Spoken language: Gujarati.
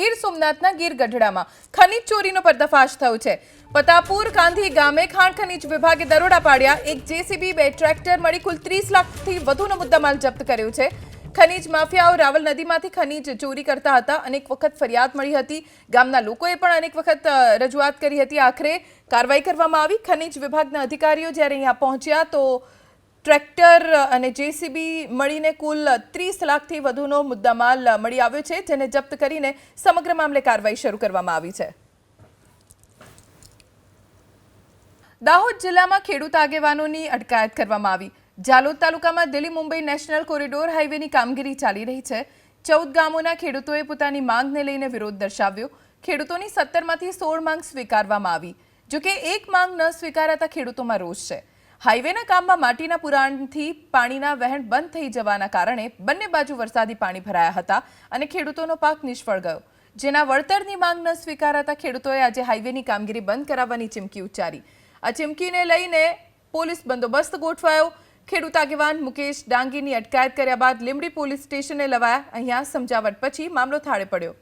ગીર સોમનાથના ગીર ગઢડામાં ખનીજ ચોરીનો પર્દાફાશ થયો છે. પતાપુર કાંધી ગામે ખાણ ખનીજ વિભાગે દરોડા પાડ્યા. એક જેસીબી, બે ટ્રેક્ટર મળી કુલ ત્રીસ લાખથી વધુનો મુદ્દામાલ જપ્ત કર્યો છે. ખનીજ માફિયાઓ રાવલ નદીમાંથી ખનીજ ચોરી કરતા હતા અનેક વખત ફરિયાદ મળી હતી. ગામના લોકોએ પણ અનેક વખત રજૂઆત કરી હતી. આખરે કાર્યવાહી કરવામાં આવી. ખનીજ વિભાગના અધિકારીઓ જ્યારે અહીંયા પહોંચ્યા તો ટ્રેક્ટર અને જેસીબી મળીને કુલ ત્રીસ લાખથી વધુનો મુદ્દામાલ મળી આવ્યો છે, જેને જપ્ત કરીને સમગ્ર મામલે કાર્યવાહી શરૂ કરવામાં આવી છે. દાહોદ જિલ્લામાં ખેડૂત આગેવાનોની અટકાયત કરવામાં આવી. જાલોદ તાલુકામાં દિલ્હી મુંબઈ નેશનલ કોરિડોર હાઈવેની કામગીરી ચાલી રહી છે. ચૌદ ગામોના ખેડૂતોએ પોતાની માંગને લઈને વિરોધ દર્શાવ્યો. ખેડૂતોની સત્તરમાંથી સોળ માંગ સ્વીકારવામાં આવી. જોકે એક માંગ ન સ્વીકારાતા ખેડૂતોમાં રોષ છે. હાઈવેના કામમાં માટીના પુરાણથી પાણીના વહેણ બંધ થઈ જવાના કારણે બંને બાજુ વરસાદી પાણી ભરાયા હતા અને ખેડૂતોનો પાક નિષ્ફળ ગયો. જેના વળતરની માંગ ન સ્વીકારાતા ખેડૂતોએ આજે હાઈવેની કામગીરી બંધ કરાવવાની ચીમકી ઉચ્ચારી. આ ચીમકીને લઈને પોલીસ બંદોબસ્ત ગોઠવાયો. ખેડૂત આગેવાન મુકેશ ડાંગીની અટકાયત કર્યા બાદ લીંબડી પોલીસ સ્ટેશને લવાયા. અહીંયા સમજાવટ પછી મામલો થાળે પડ્યો.